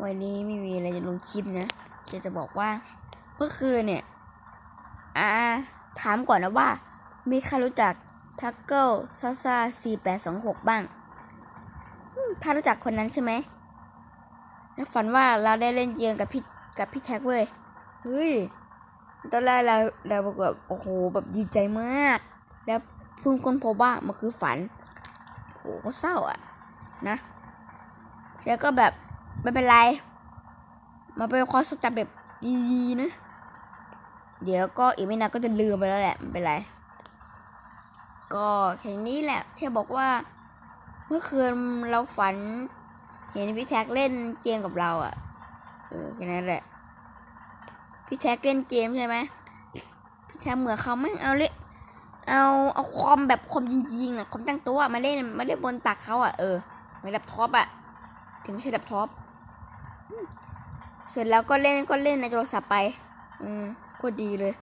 วันนี้ไม่มีอะไรจะลงคลิปนะจะจะบอกว่าเมื่อคืนเนี่ยอ่าถามก่อนนะว่า มีใครรู้จักทักเกิลซาซาสี่แปดสองหกบ้าง ถ้ารู้จักคนนั้นใช่ไหมแล้วฝันว่าเราได้เล่นเกมกับพี่กับพี่แท็กเว้ย เฮ้ย ตอนแรกเราเราแบบโอ้โหแบบดีใจมาก แล้วเพิ่งค้นพบว่ามันคือฝันโหก็เศร้าอะนะ แล้วก็แบบ ไม่เป็นไร มาเป็นความทรงจำแบบดีๆนะ เดี๋ยวก็อีกไม่นานก็จะลืมไปแล้วแหละไม่เป็นไร ก็แค่นี้แหละแค่บอกว่า เมื่อคืนเราฝัน เห็นพี่แท็กเล่นเกมกับเราอะ เออแค่นั้นแหละ พี่แท็กเล่นเกมใช่ไหมพี่แท็กเหมือนเขาไม่เอาเลยเอาเอาความแบบความจริงๆอะความตั้งตัวอะมาเล่นมาเล่นบนตักเขาอะเออเหมือนแล็ปท็อปอะถึงไม่ใช่แล็ปท็อป เสร็จแล้วก็เล่นก็เล่นในโทรศัพท์ไป อืมก็ดีเลย